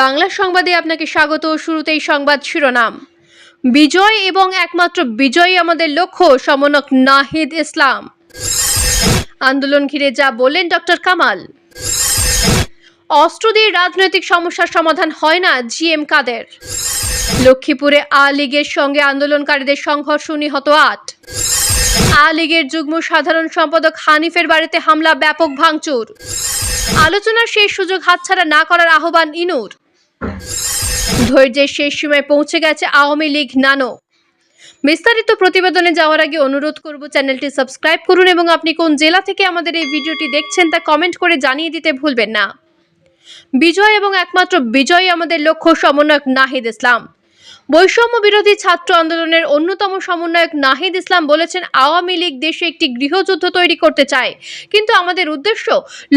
বাংলা সংবাদে আপনাকে স্বাগত। শুরুতেই সংবাদ শিরোনাম। বিজয় এবং একমাত্র বিজয়ই আমাদের লক্ষ্য, সমন্বয়ক নাহিদ ইসলাম। আন্দোলন ঘিরে যা বললেন ডক্টর কামাল। অস্ত্র দিয়ে রাজনৈতিক সমস্যার সমাধান হয় না জিএম কাদের। লক্ষ্মীপুরে আ লীগের সঙ্গে আন্দোলনকারীদের সংঘর্ষ নিহত আট। আ লীগের যুগ্ম সাধারণ সম্পাদক হানিফের বাড়িতে হামলা, ব্যাপক ভাঙচুর। আলোচনার শেষ সুযোগ হাতছাড়া না করার আহ্বান ইনুর। ধৈর্যের শেষ সীমায় পৌঁছে গেছে আওয়ামী লীগ নানো। বিস্তারিত প্রতিবেদনে যাওয়ার আগে অনুরোধ করব চ্যানেলটি সাবস্ক্রাইব করুন এবং আপনি কোন জেলা থেকে আমাদের এই ভিডিওটি দেখছেন তা কমেন্ট করে জানিয়ে দিতে ভুলবেন না। বিজয় এবং একমাত্র বিজয় আমাদের লক্ষ্য সমন্বয়ক নাহিদ ইসলাম। বৈষম্য বিরোধী ছাত্র আন্দোলনের অন্যতম সমন্বয়ক নাহিদ ইসলাম বলেছেন, আওয়ামী লীগ দেশে একটি গৃহযুদ্ধ তৈরি করতে চায়। কিন্তু আমাদের উদ্দেশ্য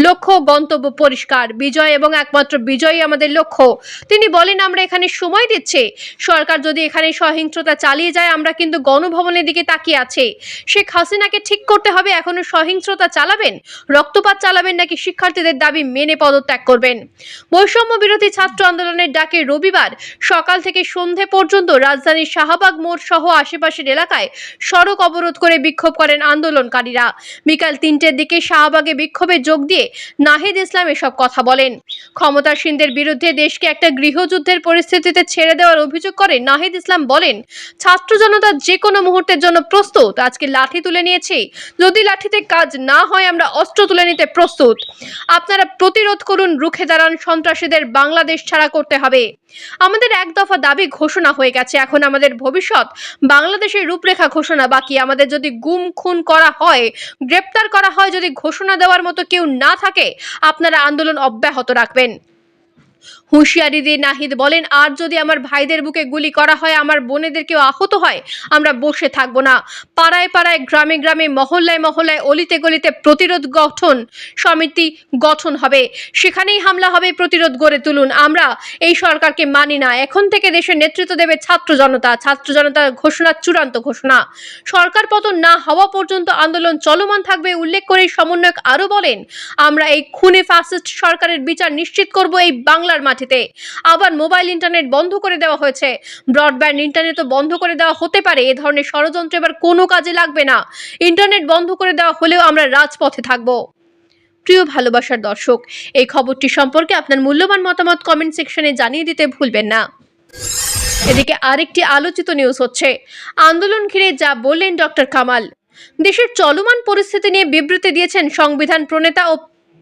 লক্ষ্য, গন্তব্য পরিষ্কার। বিজয় এবং একমাত্র বিজয়ই আমাদের লক্ষ্য। তিনি বলেন, আমরা এখানে সময় দিচ্ছি। সরকার যদি এখানে সহিংসতা চালিয়ে যায়, আমরা কিন্তু গণভবনের দিকে তাকিয়ে আছে। শেখ হাসিনাকে ঠিক করতে হবে, এখনও সহিংসতা চালাবেন? রক্তপাত চালাবেন নাকি শিক্ষার্থীদের দাবি মেনে পদত্যাগ করবেন? বৈষম্য বিরোধী ছাত্র আন্দোলনের ডাকে রবিবার সকাল থেকে সন্ধে পর্যন্ত রাজধানীর শাহবাগ মোড় সহ আশেপাশের এলাকায় সড়ক অবরোধ করে বিক্ষোভ করেন আন্দোলনকারীরা। বিকাল তিনটের দিকে শাহবাগে বিক্ষোভে যোগ দিয়ে নাহিদ ইসলাম এসব কথা বলেন। ক্ষমতাসীনদের বিরুদ্ধে দেশকে একটা গৃহযুদ্ধের পরিস্থিতিতে ছেড়ে দেওয়ার অভিযোগ করে নাহিদ ইসলাম বলেন, ছাত্র জনতা যে কোনো মুহূর্তের জন্য প্রস্তুত, আজকে লাঠি তুলে নিয়েছি। যদি লাঠিতে কাজ না হয়, আমরা অস্ত্র তুলে নিতে প্রস্তুত। আপনারা প্রতিরোধ করুন, রুখে দাঁড়ান, সন্ত্রাসীদের বাংলাদেশ ছাড়া করতে হবে। আমাদের এক দফা দাবি ঘোষণা হয়ে গেছে। এখন আমাদের ভবিষ্যৎ। বাংলাদেশের রূপরেখা ঘোষণা বাকি। আমাদের যদি গুম, খুন করা হয়, গ্রেপ্তার করা হয়, যদি ঘোষণা দেওয়ার মতো কেউ না থাকে, আপনারা আন্দোলন অব্যাহত রাখবেন। হুঁশিয়ারি দিয়ে নাহিদ বলেন, আর যদি আমার ভাইদের বুকে গুলি করা হয়, আমার বোনেদের কেউ আহত হয়, আমরা বসে থাকব না। পাড়ায় পাড়ায়, গ্রামে গ্রামে, মহল্লায় মহল্লায়, অলিতে গলিতে প্রতিরোধ গঠন, সমিতি গঠন হবে। সেখানেই হামলা হবে, প্রতিরোধ গড়ে তুলুন। আমরা এই সরকারকে মানি না। এখন থেকে দেশের নেতৃত্ব দেবে ছাত্র জনতা। ছাত্র জনতার ঘোষণা, চূড়ান্ত ঘোষণা। সরকার পতন না হওয়া পর্যন্ত আন্দোলন চলমান থাকবে, উল্লেখ করে সমন্বয়ক আরও বলেন, আমরা এই খুনে ফ্যাসিস্ট সরকারের বিচার নিশ্চিত করব, এই বাংলার মাটিতে আবার মোবাইল ইন্টারনেট বন্ধ করে দেওয়া হয়েছে। ব্রডব্যান্ড ইন্টারনেটও বন্ধ করে দেওয়া হতে পারে, এ ধরনের ষড়যন্ত্র এবার কোনো কাজে লাগবে না। ইন্টারনেট বন্ধ করে দেওয়া হলেও আমরা রাজপথে থাকব। প্রিয় ভালোবাসার দর্শক, এই খবরটি সম্পর্কে আপনার মূল্যবান মতামত কমেন্ট সেকশনে জানিয়ে দিতে ভুলবেন না। এদিকে আরেকটি আলোচিত নিউজ হচ্ছে, আন্দোলন ঘিরে যা বললেন ডক্টর কামাল, দেশের চলমান পরিস্থিতি নিয়ে বিবৃতি দিয়েছেন সংবিধান প্রণেতা ও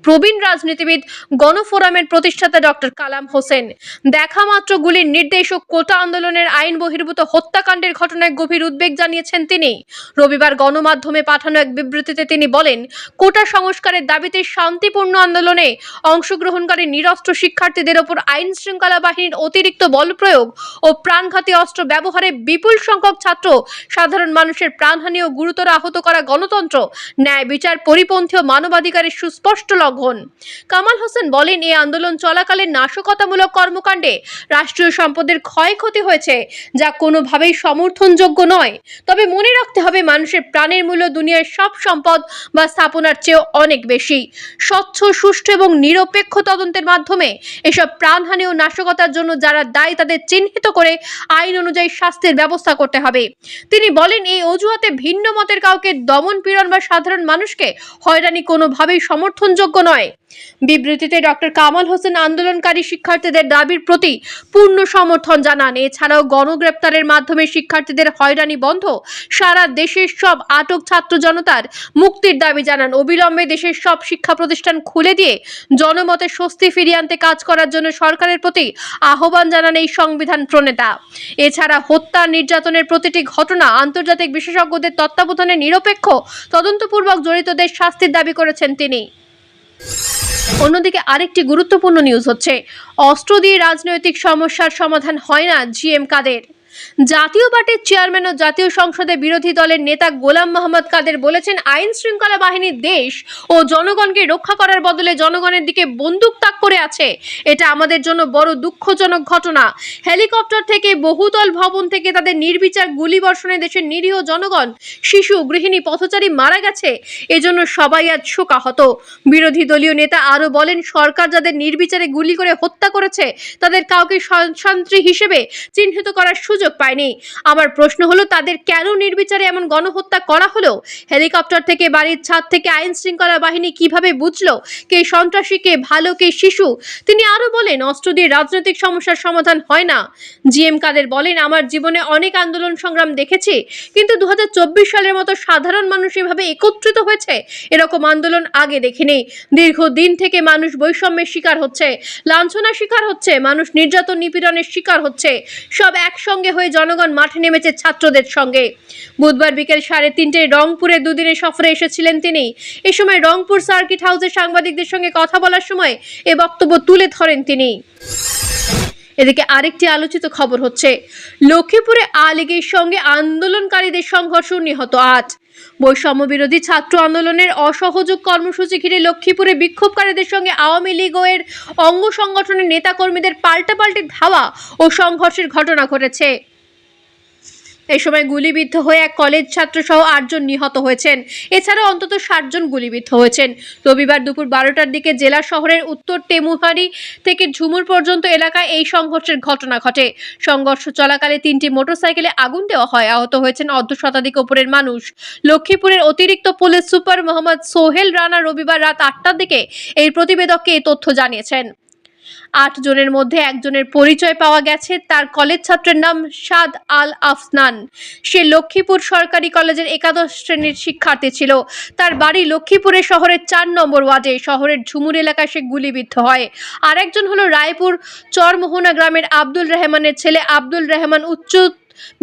প্রবীণ রাজনীতিবিদ, গণফোরামের প্রতিষ্ঠাতা ডক্টর কালাম হোসেন। দেখা মাত্র গুলির নির্দেশ ও কোটা আন্দোলনের আইন বহির্ভূত হত্যাকাণ্ডের ঘটনায় গভীর উদ্বেগ জানিয়েছেন তিনি। রবিবার গণমাধ্যমে পাঠানো এক বিবৃতিতে তিনি বলেন, কোটা সংস্কারের দাবিতে শান্তিপূর্ণ আন্দোলনে অংশগ্রহণকারী নিরস্ত্র শিক্ষার্থীদের ওপর আইন শৃঙ্খলা বাহিনীর অতিরিক্ত বল প্রয়োগ ও প্রাণঘাতী অস্ত্র ব্যবহারে বিপুল সংখ্যক ছাত্র, সাধারণ মানুষের প্রাণহানি ও গুরুতর আহত করা গণতন্ত্র, ন্যায় বিচার, পরিপন্থী ও মানবাধিকারের সুস্পষ্ট লঙ্ঘন কামাল হোসেন বলেন এই আন্দোলন চলাকালে নাশকতামূলক কর্মকাণ্ডে রাষ্ট্রীয় সম্পদের ক্ষয়ক্ষতি হয়েছে, যা কোনোভাবেই সমর্থনযোগ্য নয়। তবে মনে রাখতে হবে, মানুষের প্রাণের মূল্য দুনিয়ার সব সম্পদ বা স্থাপনার চেয়েও অনেক বেশি। স্বচ্ছ, সুষ্ঠু এবং নিরপেক্ষ তদন্তের মাধ্যমে এসব প্রাণহানি ও নাশকতার জন্য যারা দায়ী, তাদের চিহ্নিত করে আইন অনুযায়ী শাস্তির ব্যবস্থা করতে হবে। তিনি বলেন, এই অজুহাতে ভিন্ন মতের কাউকে দমন পীড়ন বা সাধারণ মানুষকে হয়রানি কোনোভাবেই সমর্থনযোগ্য নয়। বিবৃতিতে ডক্টর কামাল হোসেন আন্দোলনকারী শিক্ষার্থীদের দাবির প্রতি পূর্ণ সমর্থন জানান। এছাড়াও গণগ্রেপ্তারের মাধ্যমে শিক্ষার্থীদের হয়রানি বন্ধ। সারা দেশের সব আটক ছাত্র জনতার মুক্তির দাবি জানান। অবিলম্বে দেশের সব শিক্ষা প্রতিষ্ঠান খুলে দিয়ে জনমতে স্বস্তি ফিরিয়ে আনতে কাজ করার জন্য সরকারের প্রতি আহ্বান জানান এই সংবিধান প্রণেতা। এছাড়া হত্যা, নির্যাতনের প্রতিটি ঘটনা আন্তর্জাতিক বিশেষজ্ঞদের তত্ত্বাবধানে নিরপেক্ষ, তদন্তপূর্বক জড়িতদের শাস্তির দাবি করেছেন তিনি। অন্যদিকে আরেকটি গুরুত্বপূর্ণ নিউজ হচ্ছে। অস্ত্র দিয়ে রাজনৈতিক সমস্যার সমাধান হয় না জিএম কাদের। জাতীয় পার্টির চেয়ারম্যান ও জাতীয় সংসদে বিরোধী দলের নেতা গোলাম মোহাম্মদ কাদের বলেছেন, আইন শৃঙ্খলা বাহিনীর দেশ ও জনগণকে রক্ষা করার বদলে জনগণের দিকে বন্দুক তাক করে আছে। এটা আমাদের জন্য বড় দুঃখজনক ঘটনা। হেলিকপ্টার থেকে বহুতল ভবন থেকে তাদের নির্বিচার গুলিবর্ষণে দেশের নিরীহ জনগণ, শিশু, গৃহিণী, পথচারী মারা গেছে। এজন্য সবাই আজ শোকাহত। বিরোধী দলীয় নেতা আরও বলেন, সরকার যাদের নির্বিচারে গুলি করে হত্যা করেছে, তাদের কাউকে সন্ত্রী হিসেবে চিহ্নিত করার সুযোগ পায়নি। আমার প্রশ্ন হলো, তাদের কেন নির্বিচারে এমন গণহত্যা করা হলো? হেলিকপ্টার থেকে বাড়ির ছাদ থেকে আইন শৃঙ্খলা বাহিনী কীভাবে বুঝলো কে সন্ত্রাসী, কে ভালো, কে শিশু? তিনি আরও বলেন, অস্ত্র দিয়ে রাজনৈতিক সমস্যার সমাধান হয় না। জিএম কাদের বলেন, আমার জীবনে অনেক আন্দোলন সংগ্রাম দেখেছি, কিন্তু দু হাজার চব্বিশ সালের মতো সাধারণ মানুষ এভাবে একত্রিত হয়েছে, এরকম আন্দোলন আগে দেখিনি। দীর্ঘদিন থেকে মানুষ বৈষম্যের শিকার হচ্ছে, লাঞ্ছনার শিকার হচ্ছে, মানুষ নির্যাতন নিপীড়নের শিকার হচ্ছে, সব একসঙ্গে হয়ে জনগণ মাঠে নেমেছে ছাত্রদের সঙ্গে। বুধবার বিকেল সাড়ে তিনটায় রংপুরে দুদিনের সফরে এসেছিলেন তিনি। এ সময় রংপুর সার্কিট হাউসে সাংবাদিকদের সঙ্গে কথা বলার সময় এ বক্তব্য তুলে ধরেন তিনি। এদিকে আরেকটি আলোচিত খবর হচ্ছে, লক্ষ্মীপুরে আ লীগের সঙ্গে আন্দোলনকারীদের সংঘর্ষ নিহত আট। বৈষম্য বিরোধী ছাত্র আন্দোলনের অসহযোগ কর্মসূচি ঘিরে লক্ষ্মীপুরে বিক্ষোভকারীদের সঙ্গে আওয়ামী লীগ এর অঙ্গ সংগঠনের নেতাকর্মীদের পাল্টাপাল্টি ধাওয়া ও সংঘর্ষের ঘটনা ঘটেছে। এই সময় গুলিবিদ্ধ হয়ে এক কলেজ ছাত্র সহ আটজন নিহত হয়েছেন। এছাড়া অন্তত ষাটজন গুলিবিদ্ধ হয়েছেন। রবিবার দুপুর বারোটার দিকে জেলা শহরের উত্তর টেমুহারি থেকে ঝুমুর পর্যন্ত এলাকায় এই সংঘর্ষের ঘটনা ঘটে। সংঘর্ষ চলাকালে তিনটি মোটরসাইকেলে আগুন দেওয়া হয়। আহত হয়েছেন অর্ধ শতাধিক ওপরের মানুষ। লক্ষ্মীপুরের অতিরিক্ত পুলিশ সুপার মোহাম্মদ সোহেল রানা রবিবার রাত আটটার দিকে এই প্রতিবেদককে এই তথ্য জানিয়েছেন। আট জনের মধ্যে একজনের পরিচয় পাওয়া গেছে, তার কলেজ ছাত্রের নাম সাদ আল আফনান। সে লক্ষ্মীপুর সরকারি কলেজের একাদশ শ্রেণির শিক্ষার্থী ছিল। তার বাড়ি লক্ষ্মীপুরে শহরের চার নম্বর ওয়ার্ডে। শহরের ঝুমুর এলাকায় সে গুলিবিদ্ধ হয়। আর একজন হলো রায়পুর চরমোহনা গ্রামের আব্দুল রহমানের ছেলে আব্দুল রহমান উচ্চ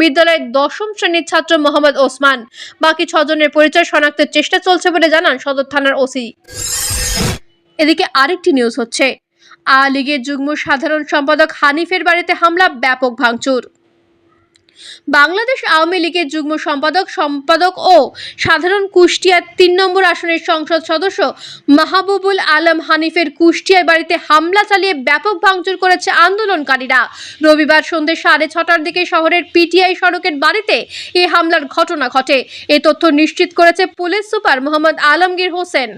বিদ্যালয়ের দশম শ্রেণির ছাত্র মোহাম্মদ ওসমান। বাকি ছজনের পরিচয় শনাক্তের চেষ্টা চলছে বলে জানান সদর থানার ওসি। এদিকে আরেকটি নিউজ হচ্ছে। আ লীগের যুগ্ম সাধারণ সম্পাদক হানিফের বাড়িতে হামলা ব্যাপক ভাঙচুর। বাংলাদেশ আওয়ামী লীগের যুগ্ম সম্পাদক সম্পাদক ও সাধারণ কুষ্টিয়ার তিন নম্বর আসনের সংসদ সদস্য মাহবুবুল আলম হানিফের কুষ্টিয়ার বাড়িতে হামলা চালিয়ে ব্যাপক ভাঙচুর করেছে আন্দোলনকারীরা। রবিবার সন্ধ্যে সাড়ে ছটার দিকে শহরের পিটিআই সড়কের বাড়িতে এই হামলার ঘটনা ঘটে। এ তথ্য নিশ্চিত করেছে police super Mohammad Alamgir Hossain.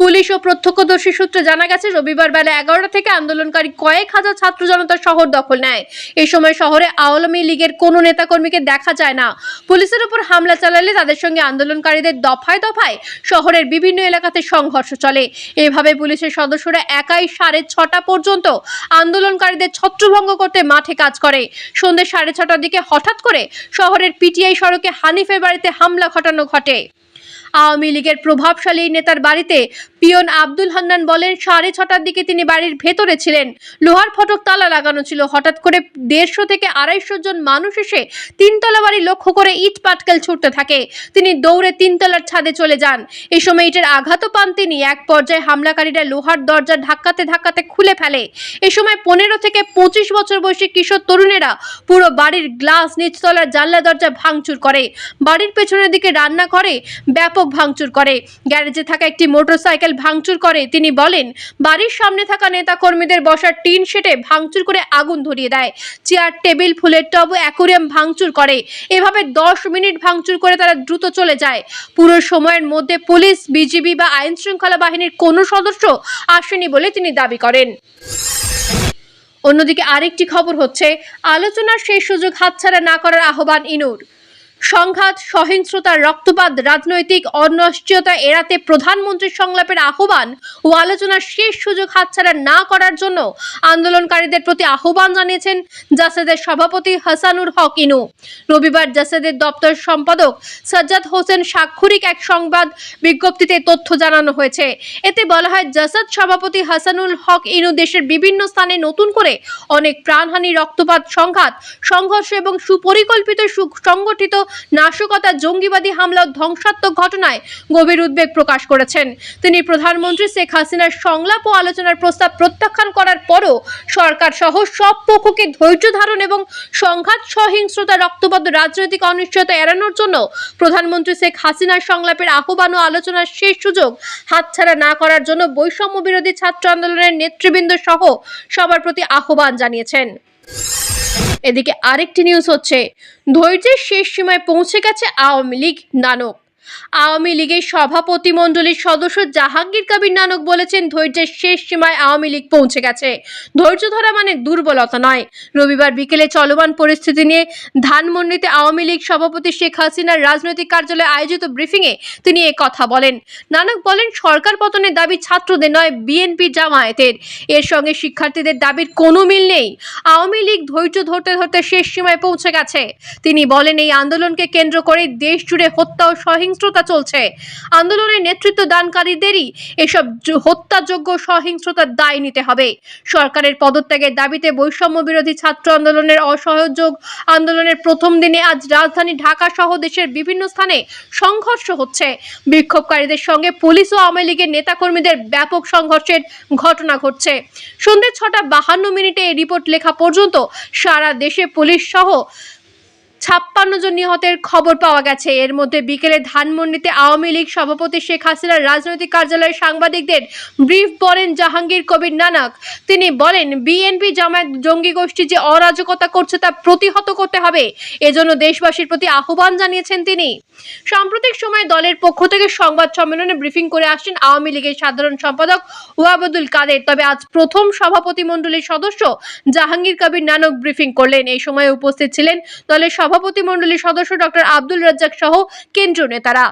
Police ও প্রত্যক্ষদর্শী সূত্রে জানা গেছে, রবিবার বেলা এগারোটা থেকে আন্দোলনকারী কয়েক হাজার ছাত্র জনতা শহর দখল নেয়। এ সময় শহরে আওয়ামী লীগের কোনো নেতাকর্মীকে দেখা যায় না। পুলিশের উপর হামলা চালালে তাদের সঙ্গে আন্দোলনকারীদের দফায় দফায় শহরের বিভিন্ন এলাকাতে সংঘর্ষ চলে। এভাবে পুলিশের সদস্যরা একাই সাড়ে ছটা পর্যন্ত আন্দোলনকারীদের ছত্রভঙ্গ করতে মাঠে কাজ করে। সন্ধ্যে সাড়ে ছটার দিকে হঠাৎ করে শহরের পিটিআই সড়কে হানিফের বাড়িতে হামলা ঘটানো ঘটে। আওয়ামী লীগের প্রভাবশালী নেতার বাড়িতে পিয়ন আব্দুল হান্নান বলেন, সাড়ে ছটার দিকে তিনি বাড়ির ভেতরে ছিলেন। লোহার ফটক তালা লাগানো ছিল। হঠাৎ করে দেড়শো থেকে আড়াইশো জন মানুষ এসে তিনতলা বাড়ি লক্ষ্য করে ইট পাটকেল ছুটতে থাকে। তিনি দৌড়ে তিনতলার ছাদে চলে যান। এই সময় ইটের আঘাতও পান তিনি। এক পর্যায়ে হামলাকারীরা লোহার দরজা ধাক্কাতে ধাক্কাতে খুলে ফেলে। এ সময় পনেরো থেকে পঁচিশ বছর বয়সী কিশোর তরুণেরা পুরো বাড়ির গ্লাস, নিচতলার জানলা দরজা ভাঙচুর করে। বাড়ির পেছনের দিকে রান্না করে ব্যাপক ভাঙচুর করে। গ্যারেজে থাকা একটি মোটরসাইকেল ভাঙচুর করে। তিনি বলেন, বাড়ির সামনে থাকা নেতা কর্মীদের বসার টিন শেটে ভাঙচুর করে আগুন ধরিয়ে দেয়। চেয়ার, টেবিল, ফুলের টব, অ্যাকোরিয়াম ভাঙচুর করে। এভাবে দশ মিনিট ভাঙচুর করে তারা দ্রুত চলে যায়। পুরো সময়ের মধ্যে পুলিশ, বিজিবি বা আইন শৃঙ্খলা বাহিনীর কোনো সদস্য আসেনি বলে তিনি দাবি করেন। অন্যদিকে আরেকটি খবর হচ্ছে, আলোচনার সেই সুযোগ হাতছাড়া না করার আহ্বান ইনুর। সংঘাত সহিংসতার রক্তপাত, রাজনৈতিক অনিশ্চয়তা এড়াতে প্রধানমন্ত্রীর সংলাপের আহ্বান ও আলোচনার শেষ সুযোগ হাতছাড়া না করার জন্য আন্দোলনকারীদের প্রতি আহ্বান জানিয়েছেন জাসেদের সভাপতি হাসানুর হক ইনু। রবিবার জাসেদের দপ্তর সম্পাদক সাজ্জাদ হোসেন স্বাক্ষরিক এক সংবাদ বিজ্ঞপ্তিতে তথ্য জানানো হয়েছে। এতে বলা হয়, জাসাদ সভাপতি হাসানুল হক ইনু দেশের বিভিন্ন স্থানে নতুন করে অনেক প্রাণহানি, রক্তপাত, সংঘাত, সংঘর্ষ এবং সুপরিকল্পিত সুসংগঠিত নাশকতা জঙ্গিবাদী হামলা ধ্বংসাত্মক ঘটনায় গভীর উদ্বেগ প্রকাশ করেছেন। তিনি প্রধানমন্ত্রী শেখ হাসিনার সংলাপ ও আলোচনার প্রস্তাব প্রত্যাখ্যান করার পরও সরকার সহ সব পক্ষকে ধৈর্য ধারণ এবং সংঘাত সহিংসতা রক্তবদ্ধ রাজনৈতিক অনিশ্চয়তা এড়ানোর জন্য প্রধানমন্ত্রী শেখ হাসিনার সংলাপের আহ্বান ও আলোচনার শেষ সুযোগ হাতছাড়া না করার জন্য বৈষম্য বিরোধী ছাত্র আন্দোলনের নেতৃবৃন্দ সহ সবার প্রতি আহ্বান জানিয়েছেন। এদিকে আরেকটি নিউজ হচ্ছে ধৈর্যের শেষ সীমায় পৌঁছে গেছে আওয়ামী লীগ নানক। আওয়ামী লীগের সভাপতি মণ্ডলীর সদস্য জাহাঙ্গীর কবির নানক বলেছেন, ধৈর্যের শেষ সীমায় আওয়ামী লীগ পৌঁছে গেছে। ধৈর্য ধরা মানে দুর্বলতা নয়। রবিবার বিকেলে চলমান পরিস্থিতি নিয়ে ধানমন্ডিতে আওয়ামী লীগ সভাপতি শেখ হাসিনার রাজনৈতিক কার্যালয়ে আয়োজিত ব্রিফিংয়ে তিনি এ কথা বলেন। নানক বলেন, সরকার পতনের দাবি ছাত্রদের নয়, বিএনপি জামায়াতের। এর সঙ্গে শিক্ষার্থীদের দাবির কোনো মিল নেই। আওয়ামী লীগ ধৈর্য ধরতে ধরতে শেষ সীমায় পৌঁছে গেছে। তিনি বলেন, এই আন্দোলনকে কেন্দ্র করে দেশ জুড়ে হত্যা ও সহিংসতা চলছে। আন্দোলনের নেতৃত্ব দানকারীদেরই এসব হত্যাযোগ্য সহিংসতার দায় নিতে হবে। সরকারের পদত্যাগের দাবিতে বৈষম্য বিরোধী ছাত্র আন্দোলনের অসহযোগ আন্দোলনের প্রথম দিনে আজ রাজধানী ঢাকা সহ দেশের বিভিন্ন স্থানে সংঘর্ষ হচ্ছে। বিক্ষোভকারীদের সঙ্গে পুলিশ ও আওয়ামী লীগের নেতাকর্মীদের ব্যাপক সংঘর্ষের ঘটনা ঘটছে। সন্ধ্যে ছটা বাহান্ন মিনিটে এই রিপোর্ট লেখা পর্যন্ত সারা দেশে পুলিশ সহ ছাপ্পান্ন জন নিহতের খবর পাওয়া গেছে। এর মধ্যে বিকেলে ধানমন্ডিতে আওয়ামী লীগ সভাপতি শেখ হাসিনার রাজনৈতিক কার্যালয়ে সাংবাদিকদের ব্রিফ বলেন জাহাঙ্গীর কবির নানক। তিনি বলেন, বিএনপি জামায়াত জঙ্গি গোষ্ঠী যে অরাজকতা করছে তা প্রতিহত করতে হবে, এজন্য দেশবাসীর প্রতি আহ্বান জানিয়েছেন তিনি। সাম্প্রতিক সময়ে দলের পক্ষ থেকে সংবাদ সম্মেলনে ব্রিফিং করে আসছেন আওয়ামী লীগের সাধারণ সম্পাদক ওয়াবদুল কাদের। তবে আজ প্রথম সভাপতি মণ্ডলীর সদস্য জাহাঙ্গীর কবির নানক ব্রিফিং করলেন। এই সময় উপস্থিত ছিলেন দলের মণ্ডলীর সদস্য ডক্টর আব্দুল রাজ্জাক সহ কেন্দ্রীয় নেতারা।